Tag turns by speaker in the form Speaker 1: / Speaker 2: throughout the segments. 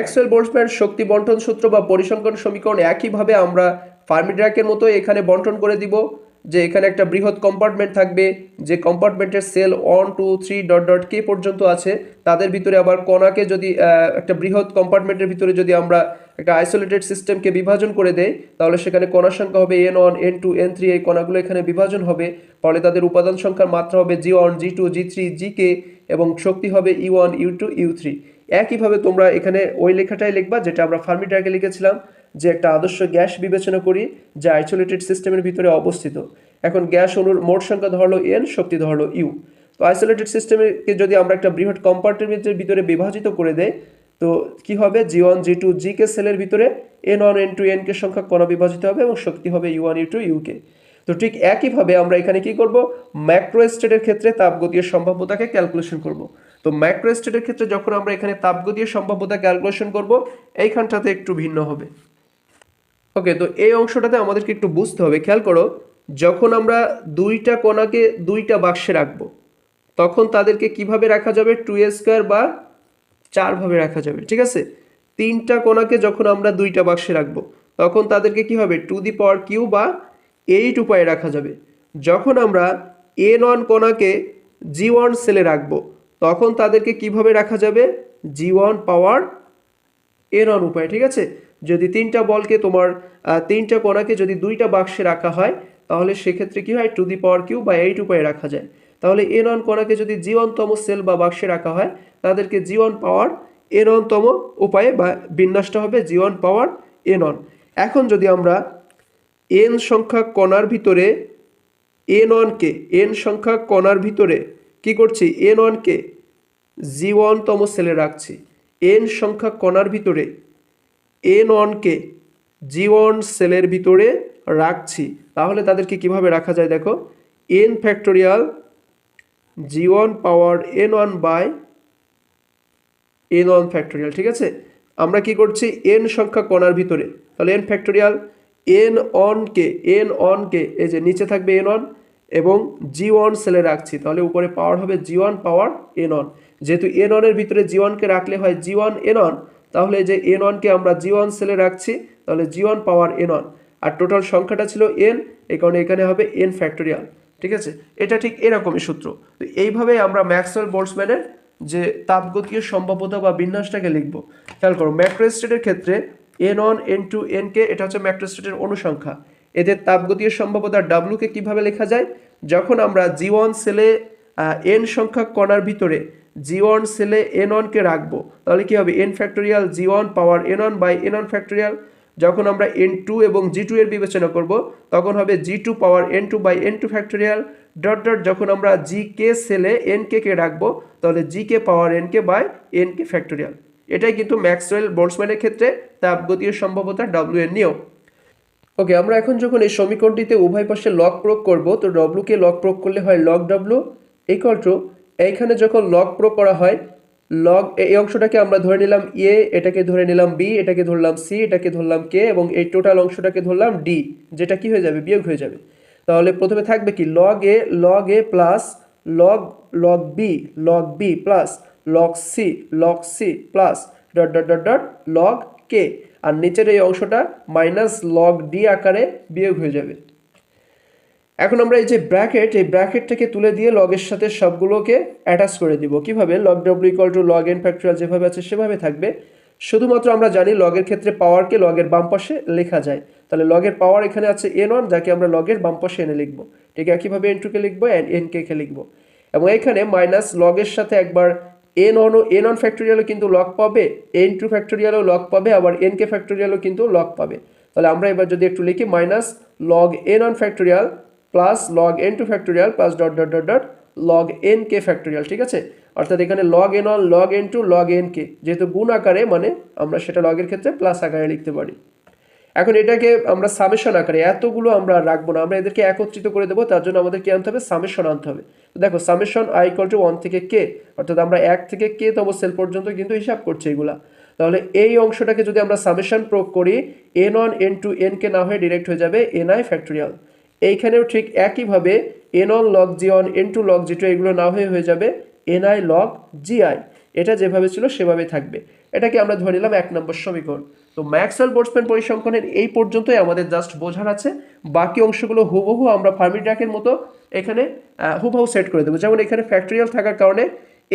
Speaker 1: Maxwell বোল্টসম্যান শক্তি বন্টন সূত্র বা পরিসংখ্যান সমীকরণ একইভাবে আমরা ফার্মিড্রাকের মতো এখানে বন্টন করে দিব, যে এখানে একটা বৃহৎ কম্পার্টমেন্ট থাকবে, যে কম্পার্টমেন্টের cell one two three dot dot K পর্যন্ত আছে, তাদের ভিতরে আবার কণাকে যদি একটা বৃহৎ কম্পার্টমেন্টের ভিতরে যদি আমরা একটা আইসোলেটেড সিস্টেমকে বিভাজন করে দেয় তাহলে সেখানে কণার সংখ্যা হবে N one N two N three এই কণাগুলো এখানে বিভাজন হবে, ফলে তাদের উপাদান সংখ্যার মাত্রা হবে G one G two G three G K এবং শক্তি হবে U one U two U three একইভাবে তোমরা এখানে ওই লেখাটাই লিখবা, যেটা আমরা ফার্মিডাকে লিখেছিলাম, যে একটা আদর্শ গ্যাস বিবেচনা করি, যা আইসোলেটেড সিস্টেমের ভিতরে অবস্থিত। এখন গ্যাস অণুর মোট সংখ্যা ধরলো এন শক্তি ধরলো ইউ তো আইসোলেটেড সিস্টেমকে যদি আমরা একটা বৃহৎ কম্পার্টমেন্টের ভিতরে বিভাজিত করে দেয় তো কি হবে? জি ওয়ান জি টু জি কে সেলের ভিতরে N one N two N K সংখ্যা কণা বিভাজিত হবে এবং শক্তি হবে U one U two U K. তো ঠিক একইভাবে আমরা এখানে কি করব? ম্যাক্রো স্টেটের ক্ষেত্রে তাপগতীয় সম্ভাব্যতাকে ক্যালকুলেশন করব। তো ম্যাক্রো স্টেটের ক্ষেত্রে যখন আমরা এখানে তাপগতীয় সম্ভাব্যতা ক্যালকুলেশন করব, এইখানটাতে একটু ভিন্ন হবে। ওকে তো এই অংশটাতে আমাদেরকে একটু বুঝতে হবে। খেয়াল করো, যখন আমরা দুইটা কণাকে দুইটা বাক্সে রাখব, তখন তাদেরকে কীভাবে রাখা যাবে? টু এ স্কোয়ার বা চারভাবে রাখা যাবে, ঠিক আছে? তিনটা কণাকে যখন আমরা দুইটা বাক্সে রাখব, তখন তাদেরকে কি হবে? টু দি পাওয়ার কিউ বা এইট উপায়ে রাখা যাবে। যখন আমরা এন ওয়ান কণাকে জি ওয়ান সেলে রাখব তখন তাদেরকে কীভাবে রাখা যাবে? G one power N on উপায় ঠিক আছে? যদি তিনটা বলকে তোমার তিনটা কণাকে যদি দুইটা বাক্সে রাখা হয়, তাহলে সেক্ষেত্রে কী হয়? টু দি পাওয়ার কিউ বা এইট উপায়ে রাখা যায়। তাহলে এন অন কণাকে যদি জীবনতম সেল বা বাক্সে রাখা হয়, তাদেরকে জীবন পাওয়ার এন অনতম উপায়ে বা বিন্যাসটা হবে জীবন পাওয়ার এন অন এখন যদি আমরা এন সংখ্যা কণার ভিতরে এন ওয়ানকে এন সংখ্যা কণার ভিতরে কি করছি? এন ওয়ানকে জি ওয়ানতম সেলে রাখছি। এন সংখ্যা কণার ভিতরে এন ওয়ানকে জি ওয়ান সেলের ভিতরে রাখছি। তাহলে তাদেরকে কীভাবে রাখা যায় দেখো? N factorial G one power N one by N one factorial, ঠিক আছে? আমরা কি করছি? এন সংখ্যা কণার ভিতরে। তাহলে এন ফ্যাক্টোরিয়াল এন অনকে এন অনকে এই যে নিচে থাকবে এন অন এবং জি ওয়ান সেলে রাখছি, তাহলে উপরে পাওয়ার হবে G one power N on যেহেতু এন অনের ভিতরে জি ওয়ানকে রাখলে হয় জি ওয়ান এন অন তাহলে যে এন ওয়ানকে আমরা জি ওয়ান সেলে রাখছি, তাহলে G one power N on R total সংখ্যাটা ছিল এন এই কারণে এখানে হবে এন ফ্যাক্টোরিয়াল ঠিক আছে? এটা ঠিক এরকমই সূত্র। তো এইভাবে আমরা ম্যাক্সওয়েল বোল্টসম্যানের যে তাপগতীয় সম্ভাব্যতা বা বিন্যাসটাকে লিখব। খেয়াল করো ম্যাক্রো স্টেটের ক্ষেত্রে N one N two N K, এটা হচ্ছে ম্যাক্রো স্টেটের অনুসংখ্যা। এদের তাপগতীয় সম্ভাব্যতা ডাব্লুকে কীভাবে লেখা যায়? যখন আমরা জি ওয়ান সেলে এন সংখ্যক কণার ভিতরে জি ওয়ান সেলে এন ওয়ানকে রাখব, তাহলে কি হবে? N factorial one power N one by N one factorial যখন আমরা এন টু এবং জি টু এর বিবেচনা করব, তখন হবে G two power N two by N two factorial dot dot যখন আমরা জি কে সেলে এন কে কে রাখব, তাহলে G K power N K by N K factorial এটাই কিন্তু ম্যাক্সওয়েল বোল্টসম্যানের ক্ষেত্রে তাপগতীয় সম্ভাব্যতা ডাব্লিউ এর নিয়ম। ওকে আমরা এখন যখন এই সমীকরণটিতে উভয় পাশে লক প্রয়োগ করব, তো ডব্লুকে লক প্রয়োগ করলে হয় লগ ডব্লু ইকুয়াল টু এইখানে যখন লগ প্রয়োগ করা হয় লগ এই অংশটাকে আমরা ধরে নিলাম এ এটাকে ধরে নিলাম বি এটাকে ধরলাম সি এটাকে ধরলাম কে এবং এই টোটাল অংশটাকে ধরলাম ডি যেটা কি হয়ে যাবে? বিয়োগ হয়ে যাবে। তাহলে প্রথমে থাকবে কি? Log A log A plus log log B log B plus log C log C plus dot dot dot dot log K আর নিচের এই অংশটা মাইনাস লগ ডি আকারে বিয়োগ হয়ে যাবে। এখন আমরা এই যে ব্র্যাকেট এই ব্র্যাকেটটাকে তুলে দিয়ে লগের সাথে সবগুলোকে অ্যাটাচ করে দিব। কীভাবে? Log W equal to log N factorial যেভাবে আছে সেভাবে থাকবে। শুধুমাত্র আমরা জানি লগের ক্ষেত্রে পাওয়ারকে লগের বাম পাশে লেখা যায়। তাহলে লগের পাওয়ার এখানে আছে এন ওয়ান যাকে আমরা লগের বাম পাশে এনে লিখব। ঠিক একইভাবে এন টুকে লিখব অ্যান্ড এন কে কে লিখব। এবং এখানে মাইনাস লগের সাথে একবার এন অন এন অন ফ্যাক্টোরিয়ালও কিন্তু লগ পাবে এন টু ফ্যাক্টোরিয়ালও লগ পাবে, আবার এন কে ফ্যাক্টোরিয়ালও কিন্তু লগ পাবে। তাহলে আমরা এবার যদি একটু লিখি minus log N on factorial plus log N two factorial plus dot dot dot dot log N K factorial ঠিক আছে? অর্থাৎ এখানে log N on log N two log N K যেহেতু গুণ আকারে মানে আমরা সেটা লগের ক্ষেত্রে প্লাস আকারে লিখতে পারি। এখন এটাকে আমরা সামেশন আকারে, এতগুলো আমরা রাখব না, আমরা এদেরকে একত্রিত করে দেবো, তার জন্য আমাদের কি আনতে হবে? সামেশন আনতে হবে। দেখো summation I equal to one থেকে কে অর্থাৎ আমরা এক থেকে কে তম সেল পর্যন্ত কিন্তু হিসাব করছি এগুলা। তাহলে এই অংশটাকে যদি আমরা সামেশন প্রয়োগ করি N one N two N K না হয়ে ডিরেক্ট হয়ে যাবে এন আই ফ্যাক্টোরিয়াল এইখানেও ঠিক একইভাবে N one log G one N two log G two এগুলো না হয়ে হয়ে যাবে N I log G I এটা যেভাবে ছিল সেভাবে থাকবে। এটাকে আমরা ধরে নিলাম এক নম্বর সমীকরণ। তো ম্যাক্সওয়েল বোর্ডসম্যান পরিসংখ্যানের এই পর্যন্তই আমাদের জাস্ট বোঝার আছে। বাকি অংশগুলো হুবহু আমরা ফার্মিড্রাকের মতো এখানে হুবহু সেট করে দেবো। যেমন এখানে ফ্যাক্টরিয়াল থাকার কারণে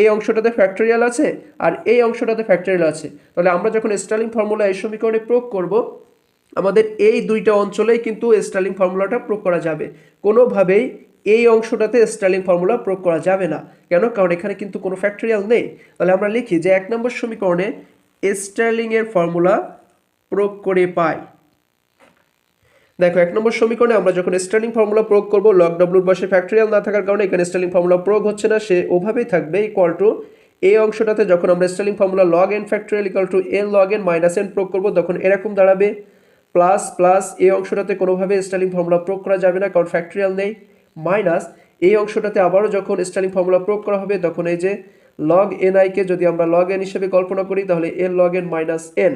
Speaker 1: এই অংশটাতে ফ্যাক্টরিয়াল আছে আর এই অংশটাতে ফ্যাক্টরিয়াল আছে। তাহলে আমরা যখন স্টার্লিং ফর্মুলা এই সমীকরণে প্রয়োগ করব, আমাদের এই দুইটা অঞ্চলেই কিন্তু স্টার্লিং ফর্মুলাটা প্রয়োগ করা যাবে। কোনোভাবেই এই অংশটাতে স্টার্লিং ফর্মুলা প্রয়োগ করা যাবে না। কেন? কারণ এখানে কিন্তু কোনো ফ্যাক্টরিয়াল নেই। তাহলে আমরা লিখি যে এক নম্বর সমীকরণে স্টার্লিংয়ের ফর্মুলা প্রয়োগ করে পাই। দেখো, এক নম্বর সমীকরণে আমরা যখন স্টার্লিং ফর্মুলা প্রয়োগ করব লগ ডব্লুর বসে ফ্যাক্টরিয়াল না থাকার কারণে এখানে স্টার্লিং ফর্মুলা প্রয়োগ হচ্ছে না, সে ওভাবেই থাকবে ইকুয়াল টু এই অংশটাতে যখন আমরা Stirling formula log N factorial equal to N log N minus N প্রয়োগ করব, তখন এরকম দাঁড়াবে। প্লাস প্লাস এই অংশটাতে কোনোভাবে স্টার্লিং ফর্মুলা প্রয়োগ করা যাবে না, কারণ ফ্যাক্টরিয়াল নেই। মাইনাস এই অংশটাতে আবারও যখন স্টার্লিং ফর্মুলা প্রয়োগ করা হবে, তখন এই যে লগ এন আইকে যদি আমরা লগ এন হিসেবে কল্পনা করি, তাহলে N log N minus N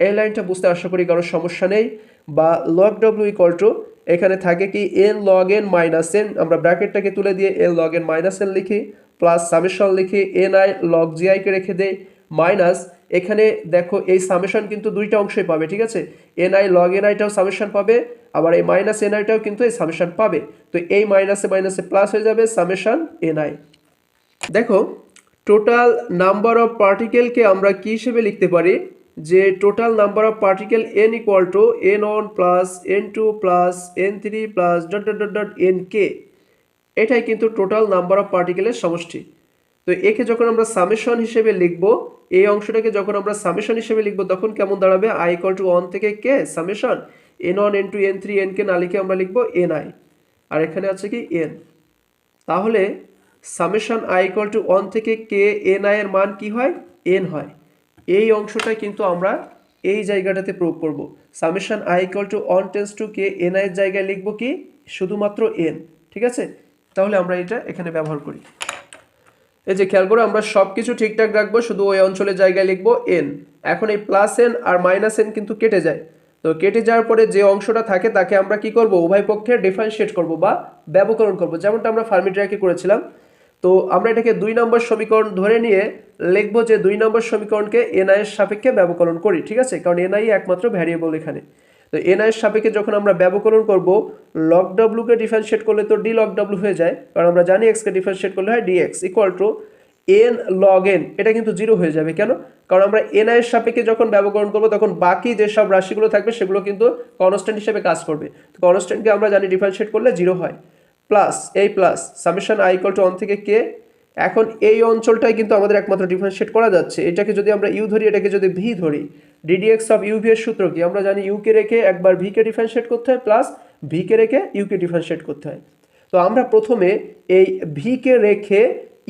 Speaker 1: এই লাইনটা বুঝতে আশা করি কারোর সমস্যা নেই। বা লগ ডব্লিউ ইকুয়াল টু এখানে থাকে কি N log N minus N আমরা ব্র্যাকেটটাকে তুলে দিয়ে N log N minus N লিখি প্লাস সামেশন লিখি এন আই লগ জি আইকে রেখে দেই মাইনাস এখানে দেখো এই সামেশন কিন্তু দুইটা অংশই পাবে, ঠিক আছে? এন আই লগ এন আইটাও সামেশন পাবে, আবার এই মাইনাস এন আইটাও কিন্তু এই সামেশন পাবে, তো এই মাইনাসে মাইনাসে প্লাস হয়ে যাবে সামেশন এন আই দেখো টোটাল নাম্বার অফ পার্টিকেলকে আমরা কি হিসেবে লিখতে পারি? যে total number of particle N equal to N one plus N two plus N three plus dot dot dot dot N K এটাই কিন্তু টোটাল নাম্বার অফ পার্টিকেলের সমষ্টি। তো একে যখন আমরা সামেশন হিসেবে লিখব, এই অংশটাকে যখন আমরা সামেশন হিসেবে লিখব, তখন কেমন দাঁড়াবে? আই ইকুয়াল টু ওয়ান থেকে K summation N one N two N three N K না লিখে আমরা লিখব এন আই আর এখানে আছে কি? এন তাহলে summation I equal to one থেকে কে এন আই এর মান কি হয়? এন হয়। এই অংশটা কিন্তু আমরা এই জায়গাটাতে প্রয়োগ করব। Summation I equal to one tends to K N I এর জায়গায় লিখব কি? শুধুমাত্র এন ঠিক আছে? তাহলে আমরা এটা এখানে ব্যবহার করি। এই যে খেয়াল করে আমরা সব কিছু ঠিকঠাক রাখব, শুধু ওই অঞ্চলের জায়গায় লিখব এন এখন এই প্লাস এন আর মাইনাস এন কিন্তু কেটে যায়। তো কেটে যাওয়ার পরে যে অংশটা থাকে তাকে আমরা কি করব? উভয় পক্ষে ডিফারেন্সিয়েট করব বা ব্যবকরণ করব। যেমনটা আমরা ফার্মিট্রাকে করেছিলাম তো আমরা এটাকে দুই নম্বর সমীকরণ ধরে নিয়ে লিখব যে দুই নম্বর সমীকরণকে এনআই এর সাপেক্ষে ব্যবকরণ করি, ঠিক আছে? কারণ এনআই একমাত্র ভ্যারিয়েবল এখানে। তো এনআই এর সাপেক্ষে যখন আমরা ব্যবকরণ করব লগ ডব্লুকে ডিফারেন্সিয়েট করলে তো ডি লগ ডব্লু হয়ে যায়। কারণ আমরা জানি এক্সকে ডিফারেন্সিয়েট করলে হয় DX equal to N log N এটা কিন্তু জিরো হয়ে যাবে। কেন? কারণ আমরা এনআই এর সাপেক্ষে যখন ব্যবকরণ করব, তখন বাকি যেসব রাশিগুলো থাকবে, সেগুলো কিন্তু কনস্ট্যান্ট হিসেবে কাজ করবে। তো কনস্ট্যান্টকে আমরা জানি ডিফারেন্সিয়েট করলে জিরো হয়। প্লাস এই plus summation I equal to one থেকে কে এখন এই অঞ্চলটাই কিন্তু আমাদের একমাত্র ডিফারেন্সিয়েট করা যাচ্ছে। এটাকে যদি আমরা ইউ ধরি, এটাকে যদি ভি ধরি ডিডিএক্স অফ ইউ ভি এর সূত্র কি? আমরা জানি ইউকে রেখে একবার ভিকে ডিফারেন্সিয়েট করতে হয় প্লাস ভিকে রেখে ইউকে ডিফারেন্সিয়েট করতে হয়। তো আমরা প্রথমে এই ভিকে রেখে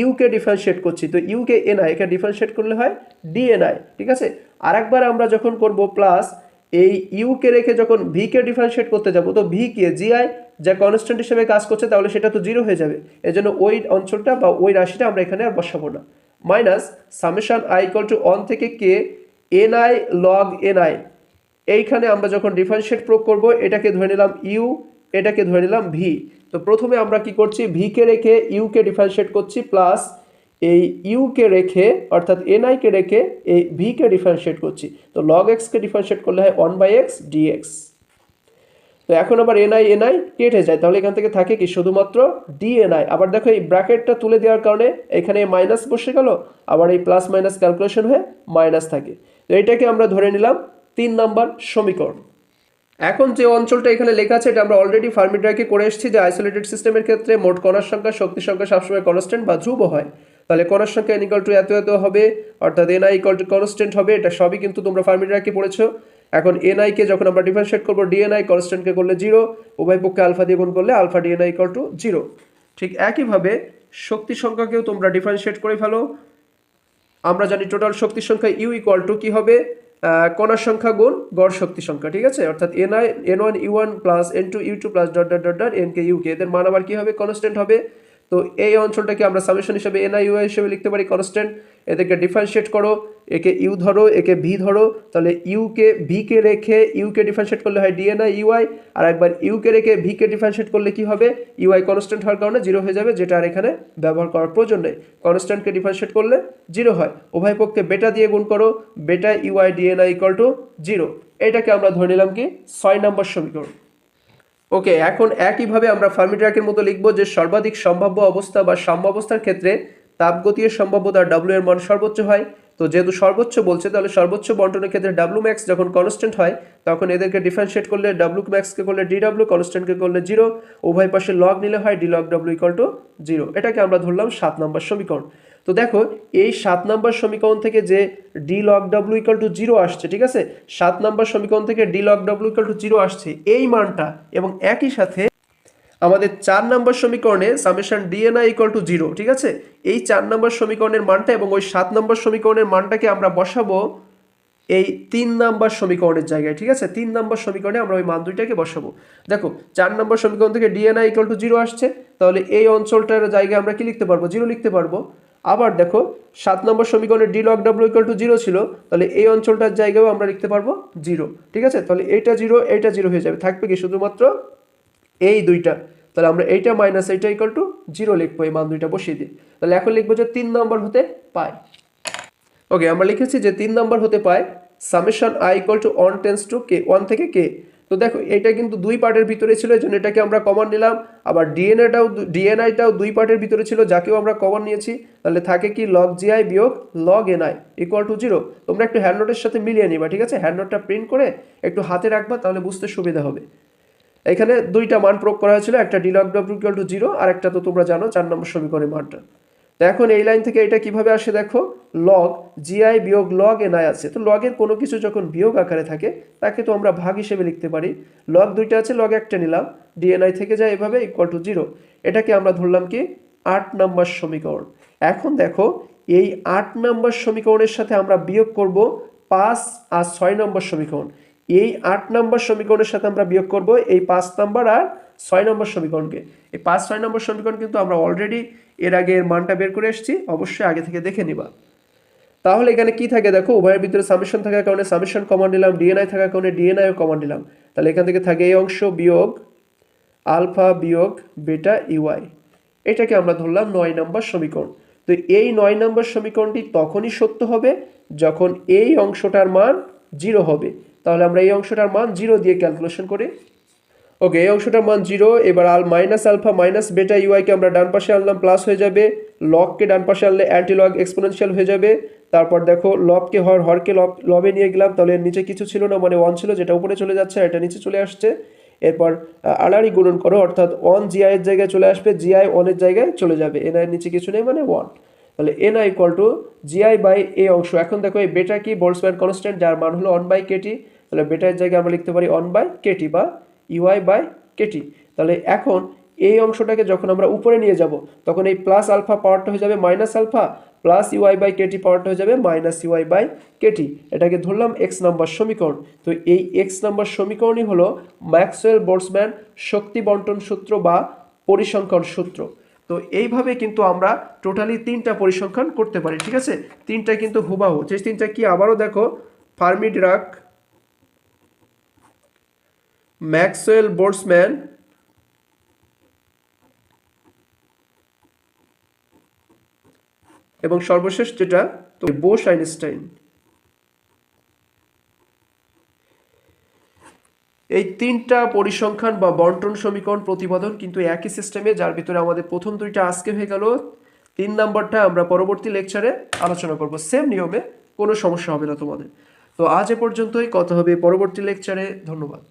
Speaker 1: ইউকে ডিফারেন্সিয়েট করছি। তো ইউকে এনআই একে ডিফারেন্সিয়েট করলে হয় ডিএনআই ঠিক আছে? আরেকবার আমরা যখন করব প্লাস এই ইউকে রেখে যখন ভিকে ডিফারেন্সিয়েট করতে যাব, তো ভি কে? জিআই যা কনস্ট্যান্ট হিসেবে কাজ করছে, তাহলে সেটা তো জিরো হয়ে যাবে। এজন্য ওই অঞ্চলটা বা ওই রাশিটা আমরা এখানে আর বসাবো না। Minus summation I equal to one থেকে K N I log N I এইখানে আমরা যখন ডিফারেন্সিয়েট প্রয়োগ করব, এটাকে ধরে নিলাম ইউ এটাকে ধরে নিলাম ভি তো প্রথমে আমরা কি করছি ভিকে রেখে ইউকে ডিফারেন্সিয়েট করছি প্লাস এই ইউকে রেখে, অর্থাৎ এনআইকে রেখে এই ভিকে ডিফারেন্সিয়েট করছি। তো লগ এক্সকে ডিফারেন্সিয়েট করলে হয় ওয়ান বাই এক্স ডিএক্স তো এখন আবার এনআই এনআই কেটে যায়। তাহলে এখান থেকে থাকে কি? শুধুমাত্র ডিএনআই আবার দেখো এই ব্র্যাকেটটা তুলে দেওয়ার কারণে এখানে মাইনাস বসে গেল, আবার এই প্লাস মাইনাস ক্যালকুলেশন হয়ে মাইনাস থাকে। তো এটাকে আমরা ধরে নিলাম তিন নাম্বার সমীকরণ। এখন যে অঞ্চলটা এখানে লেখা আছে, এটা আমরা অলরেডি ফার্মিড্রাকে করে এসেছি যে আইসোলেটেড সিস্টেমের ক্ষেত্রে মোট কণার সংখ্যা, শক্তি সংখ্যা সবসময় কনস্ট্যান্ট বা ধ্রুব হয়। তাহলে কণার সংখ্যা এন ইকাল টু এত এত হবে, অর্থাৎ N I equal to constant হবে, এটা সবই কিন্তু তোমরা ফার্মিড্রাকে পড়েছো। এখন এন আইকে যখন আমরা ডিফারেন্সিয়েট করব ডিএনআই কনস্ট্যান্টকে করলে জিরো উভয় পক্ষে আলফা দিয়ে গুণ করলে alpha DNI equal to zero ঠিক একইভাবে শক্তি সংখ্যাকেও তোমরা ডিফারেন্সিয়েট করে ফেলো। আমরা জানি টোটাল শক্তি সংখ্যা ইউ ইকুয়াল টু কী হবে? কণার সংখ্যা গুণ গড় শক্তি সংখ্যা, ঠিক আছে? অর্থাৎ N I N one U one plus N two U two plus dot dot dot dot N K U K এদের মান আবার কী হবে? কনস্ট্যান্ট হবে। তো এই অঞ্চলটাকে আমরা সামেশন হিসেবে এন আই ইউআই হিসেবে লিখতে পারি কনস্ট্যান্ট এদেরকে ডিফারেন্সিয়েট করো, একে ইউ ধরো, একে ভি ধরো, তাহলে ইউকে ভিকে রেখে ইউকে ডিফারেন্সিয়েট করলে হয় ডিএনআই ইউআই আর একবার ইউকে রেখে ভিকে ডিফারেন্সিয়েট করলে কি হবে? ইউআই কনস্ট্যান্ট হওয়ার কারণে জিরো হয়ে যাবে, যেটা আর এখানে ব্যবহার করার প্রয়োজন নেই। কনস্ট্যান্টকে ডিফারেন্সিয়েট করলে জিরো হয়। উভয় পক্ষে বেটা দিয়ে গুণ করো beta UI DNI equal to zero এটাকে আমরা ধরে নিলাম কি? ছয় নম্বর সমীকরণ। ওকে এখন একইভাবে আমরা ফার্মিট্রাকের মতো লিখব যে সর্বাধিক সম্ভাব্য অবস্থা বা সাম্যাবস্থার ক্ষেত্রে তাপগতীয় সম্ভাব্যতা ডাব্লু এর মান সর্বোচ্চ হয়। তো যেহেতু সর্বোচ্চ বলছে, তাহলে সর্বোচ্চ বন্টনের ক্ষেত্রে ডাব্লু ম্যাক্স যখন কনস্ট্যান্ট হয়, তখন এদেরকে ডিফারেন্সিয়েট করলে ডাব্লু ম্যাক্সকে করলে ডি ডাব্লু কনস্ট্যান্টকে করলে জিরো উভয় পাশে লগ নিলে হয় D log W equal to zero এটাকে আমরা ধরলাম সাত নম্বর সমীকরণ। তো দেখো, এই সাত নম্বর সমীকরণ থেকে যে D log W equal to zero আসছে, ঠিক আছে? সাত নম্বর সমীকরণ থেকে D log W equal to zero আসছে, এই মানটা এবং একই সাথে আমাদের চার নম্বর সমীকরণে summation DNI equal to zero ঠিক আছে? এই চার নম্বর সমীকরণের মানটা এবং ওই সাত নম্বর সমীকরণের মানটাকে আমরা বসাবো এই তিন নাম্বার সমীকরণের জায়গায়, ঠিক আছে? তিন নাম্বার সমীকরণে আমরা ওই মান দুইটাকে বসাবো। দেখো, চার নম্বর সমীকরণ থেকে ডিএনআই ইকুয়াল টু জিরো আসছে, তাহলে এই অঞ্চলটার জায়গায় আমরা কি লিখতে পারব? জিরো লিখতে পারব। আবার দেখো, সাত নম্বর সমীকরণে D log W equal to zero ছিল, তাহলে এই অঞ্চলটার জায়গায়ও আমরা লিখতে পারব জিরো ঠিক আছে? তাহলে এইটা জিরো এইটা জিরো হয়ে যাবে। থাকবে কি শুধুমাত্র এই দুইটা। তাহলে আমরা এইটা মাইনাস এইটা ইকাল টু জিরো লিখব, এই মান দুইটা বসিয়ে দিই তাহলে এখন লিখব যে তিন নম্বর হতে পায় ওকে আমরা লিখেছি যে তিন নম্বর হতে পায় summation I equal to one tends to K one থেকে কে তো দেখো, এটা কিন্তু দুই পার্টের ভিতরে ছিল, এই জন্য এটাকে আমরা কমন নিলাম। আবার ডিএনএটাও ডিএনআইটাও দুই পার্টের ভিতরে ছিল, যাকেও আমরা কমন নিয়েছি। তাহলে থাকে কি লগ জিআই বিয়োগ log NI equal to zero তোমরা একটু হ্যান্ড নোটের সাথে মিলিয়ে নিবা, ঠিক আছে? হ্যান্ড নোটটা প্রিন্ট করে একটু হাতে রাখবা, তাহলে বুঝতে সুবিধা হবে। এখানে দুইটা মান প্রয়োগ করা হয়েছিল, একটা D log W equal to zero আর একটা তো তোমরা জানো, চার নম্বর সমীকরণের মানটা। এখন এই লাইন থেকে এটা কীভাবে আসে দেখো? লগ জিআই বিয়োগ লগ এনআই আছে। তো লগের কোনো কিছু যখন বিয়োগ আকারে থাকে, তাকে তো আমরা ভাগ হিসেবে লিখতে পারি। লগ দুইটা আছে লগ একটা নিলাম। ডিএনআই থেকে যায় এভাবে ইকুয়াল টু জিরো এটাকে আমরা ধরলাম কি? আট নম্বর সমীকরণ। এখন দেখো, এই আট নম্বর সমীকরণের সাথে আমরা বিয়োগ করব পাঁচ আর ছয় নম্বর সমীকরণ। এই আট নম্বর সমীকরণের সাথে আমরা বিয়োগ করব এই পাঁচ নম্বর আর ছয় নম্বর সমীকরণকে। এই পাঁচ, ছয় নম্বর সমীকরণ কিন্তু আমরা অলরেডি এর আগে এর মানটা বের করে এসেছি, অবশ্যই আগে থেকে দেখে নিবা। তাহলে এখানে কি থাকে দেখো, উভয়ের ভিতরে সামেশন থাকার কারণে সামেশন কমান নিলাম ডিএনআই থাকার কারণে ডিএনআইও কমান নিলাম। তাহলে এখান থেকে থাকে এই অংশ বিয়োগ আলফা বিয়োগ বেটা ইউআই এটাকে আমরা ধরলাম নয় নম্বর সমীকরণ। তো এই নয় নম্বর সমীকরণটি তখনই সত্য হবে যখন এই অংশটার মান জিরো হবে। তাহলে আমরা এই অংশটার মান জিরো দিয়ে ক্যালকুলেশন করি। ওকে, এই অংশটার মান জিরো। এবার আল মাইনাস আলফা মাইনাস বেটা ইউআইকে আমরা ডান পাশে আনলাম, প্লাস হয়ে যাবে। লগকে ডান পাশে আনলে অ্যান্টি লগ এক্সপোনেনশিয়াল হয়ে যাবে। তারপর দেখো লবকে হর হরকে লব, লবে নিয়ে গেলাম, তাহলে নিচে কিছু ছিল না মানে ওয়ান ছিল, যেটা উপরে চলে যাচ্ছে এটা নিচে চলে আসছে। এরপর আড়াআড়ি গুণন করো, অর্থাৎ ওয়ান জিআই এর জায়গায় চলে আসবে জিআই ওয়ানের জায়গায় চলে যাবে। এন এর নিচে কিছু নেই মানে ওয়ান তাহলে N I equal to GI by A অংশ। এখন দেখো, এই বেটা কি বোল্টসম্যান কনস্ট্যান্ট যার মান হলো ওয়ান বাই কেটি তাহলে বেটার জায়গায় আমরা লিখতে পারি ওয়ান বাই কেটি বা U I by K T তাহলে এখন এই অংশটাকে যখন আমরা উপরে নিয়ে যাব, তখন এই প্লাস আলফা পাওয়ারটা হয়ে যাবে minus alpha plus UI by KT পাওয়ারটা হয়ে যাবে মাইনাস ইউআই বাই কেটি এটাকে ধরলাম এক্স নাম্বার সমীকরণ। তো এই এক্স নাম্বার সমীকরণই হলো ম্যাক্সওয়েল বোর্ডসম্যান শক্তি বন্টন সূত্র বা পরিসংখ্যান সূত্র। তো এইভাবে কিন্তু আমরা টোটালি তিনটা পরিসংখ্যান করতে পারি, ঠিক আছে? তিনটা কিন্তু হুবাহু। যে তিনটা কি আবারও দেখো ফার্মিড্রাক ম্যাক্সওয়েল বোর্ডসম্যান এবং সর্বশেষ যেটা, তো বোস আইনস্টাইন এই তিনটা পরিসংখ্যান বা বন্টন সমীকরণ প্রতিপাদন কিন্তু একই সিস্টেমে যার ভিতরে আমাদের প্রথম দুইটা আজকে হয়ে গেল। তিন নাম্বারটা আমরা পরবর্তী লেকচারে আলোচনা করব। সেম নিয়মে, কোনো সমস্যা হবে না তোমাদের। তো আজ এ পর্যন্তই, কথা হবে পরবর্তী লেকচারে ধন্যবাদ।